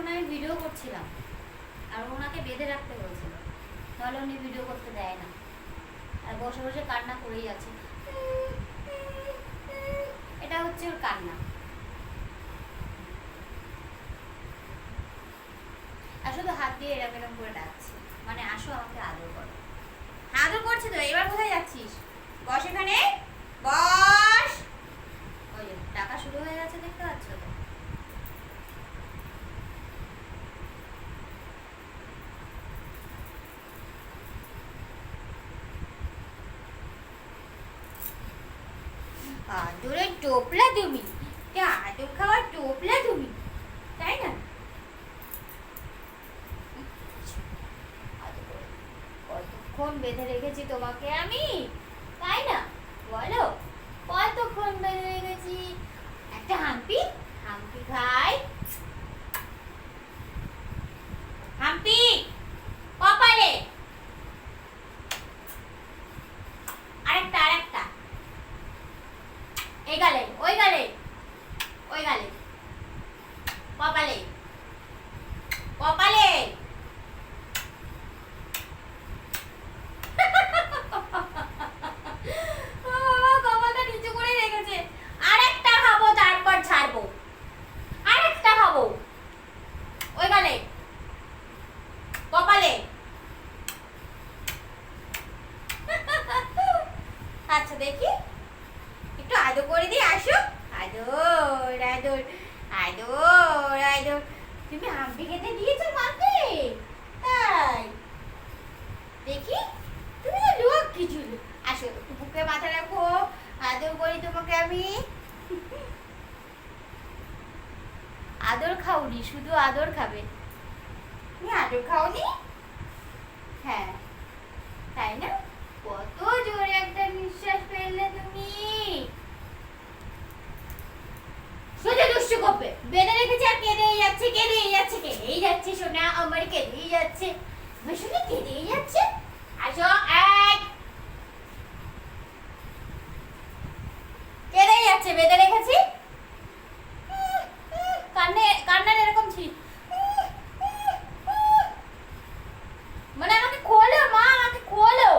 ততক্ষণ আমি ভিডিও করছিলাম আর ওনাকে বেঁধে রাখতে হয়েছিল। তাহলে উনি ভিডিও করতে দেয় না। আর বসে বসে কান্না করেই যাচ্ছে এটা হচ্ছে ওর কান্না। আর শুধু হাত দিয়ে এরকম এরকম করে ডাকছে। মানে আসো আমাকে আদর করো। আদর করছে তো, এবার কোথায় যাচ্ছিস? বস এখানে? বস ওই যে টাকা শুরু হয়ে গেছে দেখতে পাচ্ছ তো আদরে টোপলা তুমি। তা আদর খাওয়ার টোপলা তুমি, তাই না? কতক্ষণ বেঁধে রেখেছি তোমাকে আমি তাই না বলো কতক্ষণ বেঁধে রেখেছি একটা হাম্পি হাম্পি খাই হাম্পি কপালে আরেকটা আরেকটা এই গালে ওই গালে ওই গালে কপালে ও বাবা, কপালটা নিচু করে রেখেছে আরেকটা খাব তারপর ছাড়বো আরেকটা খাব ওই গালে কপালে আচ্ছা দেখি একটু আদর করে দিই আসো আদর আদর আদর তুমি হাম্পি খেতে দিয়েছ মাকে তাই। দেখি, তুমি তো লোক কিছু আসো বুকে মাথা রাখো, আদর করি তোমাকে আমি। আদর খাওনি, শুধু আদর খাবে। তুমি আদর খাওনি? হ্যাঁ। বেঁধে রেখেছে আর কেঁদেই যাচ্ছে কেঁদেই যাচ্ছে কেঁদেই যাচ্ছে, সোনা আমার কেঁদেই যাচ্ছে। আমার সোনা কেঁদেই যাচ্ছে। আসো, এক কেঁদেই যাচ্ছে বেঁধে রেখেছি কান্নে কান্নার এরকম ছিল মানে আমাকে খোলো মা আমাকে খোলো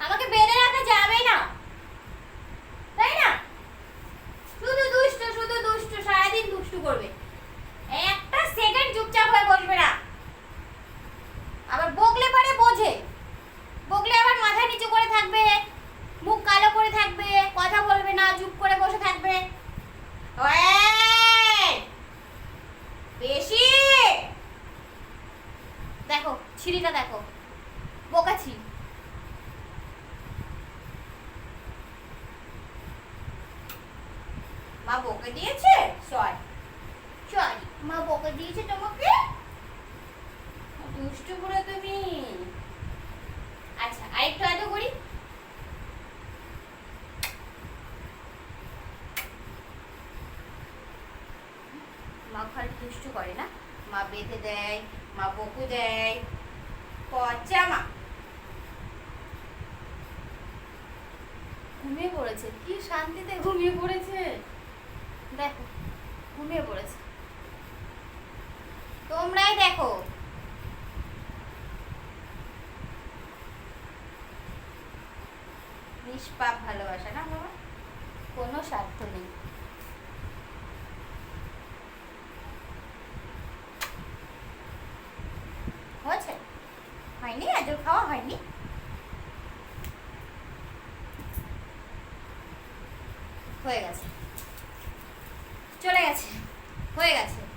আমাকে বেঁধে রাখা যাবে না তাই না শুধু দুষ্ট শুধু দুষ্ট সারাদিন দুষ্টু করবে একটা সেকেন্ড চুপচাপ হয়ে বসবে না আবার বকলে পরে বোঝে বকলে আবার মাথা নিচু করে থাকবে মুখ কালো করে থাকবে কথা বলবে না চুপ করে বসে থাকবে ওই! বেশি দেখো ছিঁড়িটা দেখো। বোকাছি মা বকে দিয়েছে? সরি। সরি, মা বকে দিয়েছে তোমাকে? দুষ্টু করে তুমি। আচ্ছা আরেকটু আদৌ করি। মা খালি দুষ্টু করে না? মা বেঁধে দেয় মা বকু দেয় পচা মা ঘুমিয়ে পড়েছে। কি শান্তিতে ঘুমিয়ে পড়েছে? দেখো ঘুমিয়ে পড়েছে। তোমরাই দেখো। নিষ্পাপ ভালোবাসা না বাবা? কোনো স্বার্থ নেই। হয়নি আজও খাওয়া হয়নি। হয়ে গেছে। চলে গেছে। হয়ে গেছে।